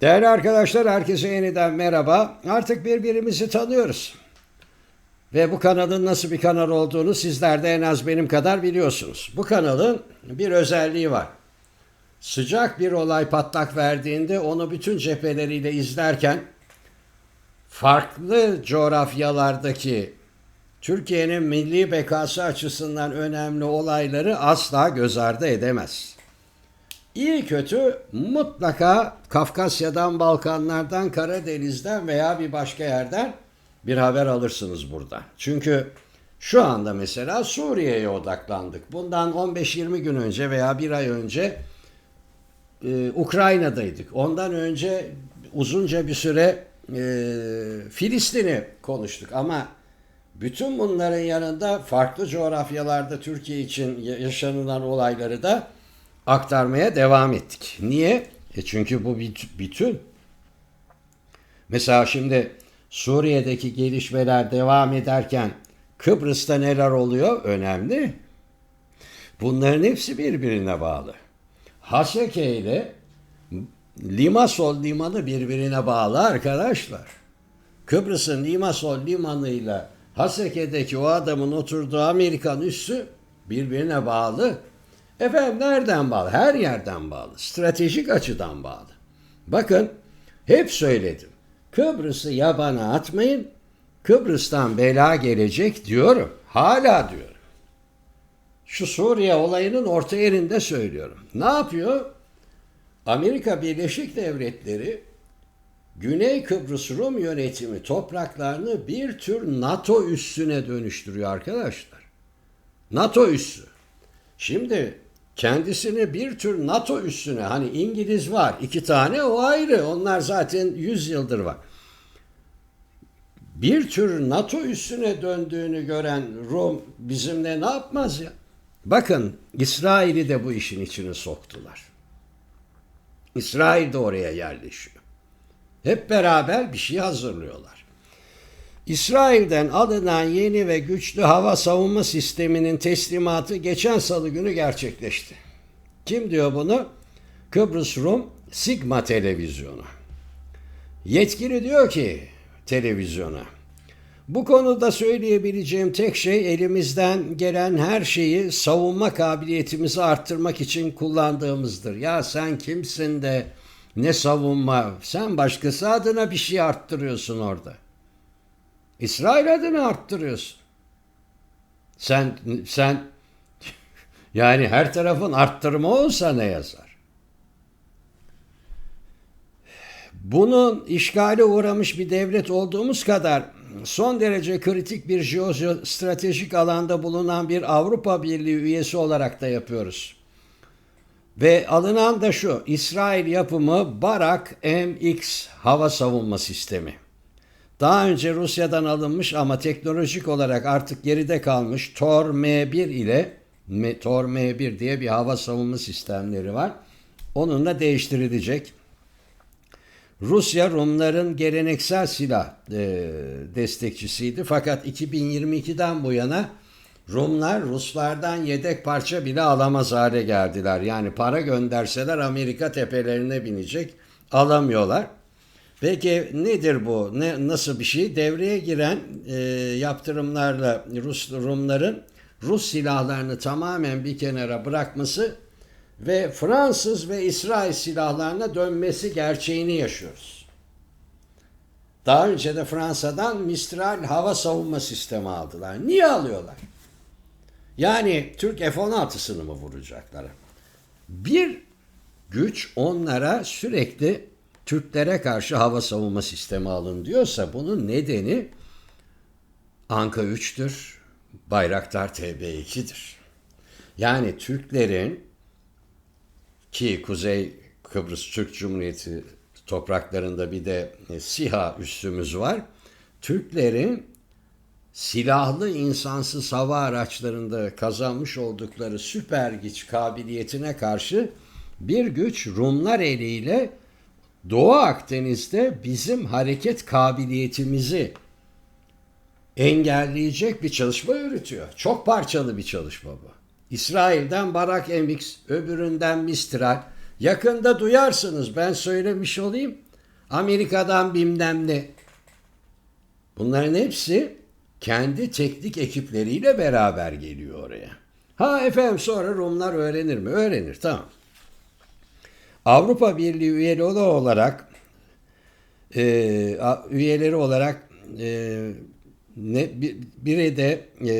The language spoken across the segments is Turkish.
Değerli arkadaşlar herkese yeniden merhaba. Artık birbirimizi tanıyoruz. Ve bu kanalın nasıl bir kanal olduğunu sizler de en az benim kadar biliyorsunuz. Bu kanalın bir özelliği var. Sıcak bir olay patlak verdiğinde onu bütün cepheleriyle izlerken farklı coğrafyalardaki Türkiye'nin milli bekası açısından önemli olayları asla göz ardı edemez. İyi kötü mutlaka Kafkasya'dan, Balkanlardan, Karadeniz'den veya bir başka yerden bir haber alırsınız burada. Çünkü şu anda mesela Suriye'ye odaklandık. Bundan 15-20 gün önce veya bir ay önce e, Ukrayna'daydık. Ondan önce uzunca bir süre e, Filistin'i konuştuk ama bütün bunların yanında farklı coğrafyalarda Türkiye için yaşanılan olayları da aktarmaya devam ettik. Niye? E çünkü bu bir bütün. Mesela şimdi Suriye'deki gelişmeler devam ederken Kıbrıs'ta neler oluyor? Önemli. Bunların hepsi birbirine bağlı. Haseke ile Limasol limanı birbirine bağlı arkadaşlar. Kıbrıs'ın Limasol limanıyla Haseke'deki o adamın oturduğu Amerikan üssü birbirine bağlı. Efendim nereden bağlı? Her yerden bağlı. Stratejik açıdan bağlı. Bakın hep söyledim. Kıbrıs'ı yabana atmayın. Kıbrıs'tan bela gelecek diyorum. Hala diyorum. Şu Suriye olayının orta yerinde söylüyorum. Ne yapıyor? Amerika Birleşik Devletleri Güney Kıbrıs Rum yönetimi topraklarını bir tür NATO üssüne dönüştürüyor arkadaşlar. NATO üssü. Şimdi kendisini bir tür NATO üssüne hani İngiliz var iki tane o ayrı onlar zaten 100 yıldır var. Bir tür NATO üssüne döndüğünü gören Rum bizimle ne yapmaz ya? Bakın İsrail'i de bu işin içine soktular. İsrail de oraya yerleşiyor. Hep beraber bir şey hazırlıyorlar. İsrail'den alınan yeni ve güçlü hava savunma sisteminin teslimatı geçen salı günü gerçekleşti. Kim diyor bunu? Kıbrıs Rum Sigma televizyonu. Yetkili diyor ki televizyona. Bu konuda söyleyebileceğim tek şey elimizden gelen her şeyi savunma kabiliyetimizi arttırmak için kullandığımızdır. Ya sen kimsin de ne savunma? Sen başkası adına bir şey arttırıyorsun orada. İsrail adına arttırıyorsun. Sen sen yani her tarafın arttırma olsa ne yazar? Bunun işgale uğramış bir devlet olduğumuz kadar son derece kritik bir jeostratejik alanda bulunan bir Avrupa Birliği üyesi olarak da yapıyoruz. Ve alınan da şu, İsrail yapımı Barak MX hava savunma sistemi. Daha önce Rusya'dan alınmış ama teknolojik olarak artık geride kalmış Tor M1 ile Tor M1 diye bir hava savunma sistemleri var. Onunla değiştirilecek. Rusya Rumların geleneksel silah e, destekçisiydi fakat 2022'den bu yana Rumlar Ruslardan yedek parça bile alamaz hale geldiler. Yani para gönderseler Amerika tepelerine binecek. Alamıyorlar. Peki nedir bu? Ne, nasıl bir şey? Devreye giren e, yaptırımlarla Rus Rumların Rus silahlarını tamamen bir kenara bırakması ve Fransız ve İsrail silahlarına dönmesi gerçeğini yaşıyoruz. Daha önce de Fransa'dan Mistral hava savunma sistemi aldılar. Niye alıyorlar? Yani Türk F-16'sını mı vuracaklar? Bir güç onlara sürekli Türklere karşı hava savunma sistemi alın diyorsa bunun nedeni Anka 3'tür, Bayraktar TB2'dir. Yani Türklerin ki Kuzey Kıbrıs Türk Cumhuriyeti topraklarında bir de SİHA üssümüz var. Türklerin silahlı insansız hava araçlarında kazanmış oldukları süper güç kabiliyetine karşı bir güç Rumlar eliyle Doğu Akdeniz'de bizim hareket kabiliyetimizi engelleyecek bir çalışma yürütüyor. Çok parçalı bir çalışma bu. İsrail'den Barak MX, öbüründen Mistral. Yakında duyarsınız ben söylemiş olayım. Amerika'dan bilmem ne. Bunların hepsi kendi teknik ekipleriyle beraber geliyor oraya. Ha efendim sonra Rumlar öğrenir mi? Öğrenir tamam. Avrupa Birliği üyeleri olarak e, üyeleri olarak e, ne bir- biri de e,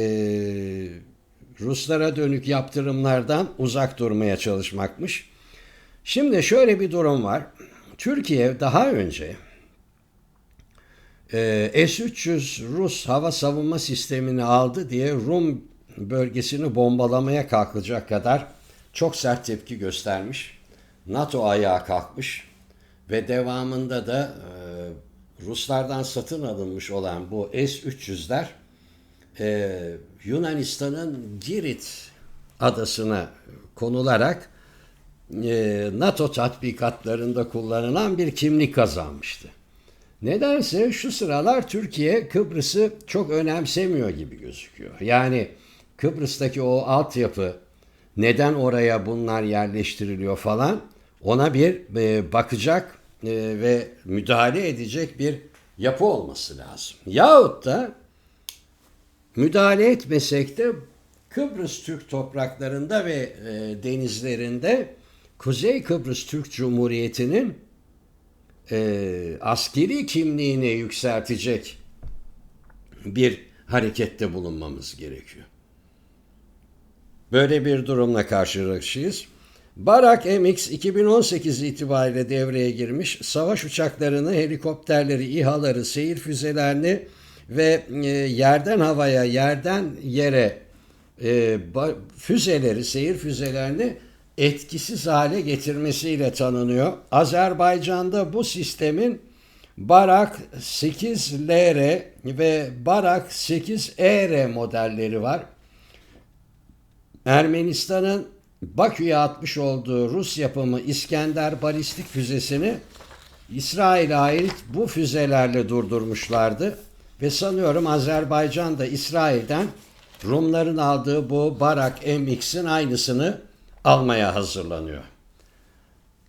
Ruslara dönük yaptırımlardan uzak durmaya çalışmakmış. Şimdi şöyle bir durum var. Türkiye daha önce e, S-300 Rus hava savunma sistemini aldı diye Rum bölgesini bombalamaya kalkacak kadar çok sert tepki göstermiş. NATO ayağa kalkmış ve devamında da e, Ruslardan satın alınmış olan bu S-300'ler e, Yunanistan'ın Girit adasına konularak e, NATO tatbikatlarında kullanılan bir kimlik kazanmıştı. Nedense şu sıralar Türkiye Kıbrıs'ı çok önemsemiyor gibi gözüküyor. Yani Kıbrıs'taki o altyapı neden oraya bunlar yerleştiriliyor falan ona bir e, bakacak e, ve müdahale edecek bir yapı olması lazım. Yahut da müdahale etmesek de Kıbrıs Türk topraklarında ve e, denizlerinde Kuzey Kıbrıs Türk Cumhuriyeti'nin e, askeri kimliğini yükseltecek bir harekette bulunmamız gerekiyor. Böyle bir durumla karşı karşıyayız. Barak MX 2018 itibariyle devreye girmiş. Savaş uçaklarını, helikopterleri, İHA'ları, seyir füzelerini ve e, yerden havaya, yerden yere e, füzeleri, seyir füzelerini etkisiz hale getirmesiyle tanınıyor. Azerbaycan'da bu sistemin Barak 8LR ve Barak 8ER modelleri var. Ermenistan'ın Bakü'ye atmış olduğu Rus yapımı İskender balistik füzesini İsrail'e ait bu füzelerle durdurmuşlardı. Ve sanıyorum Azerbaycan da İsrail'den Rumların aldığı bu Barak MX'in aynısını almaya hazırlanıyor.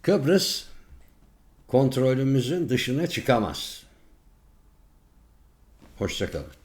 Kıbrıs kontrolümüzün dışına çıkamaz. Hoşçakalın.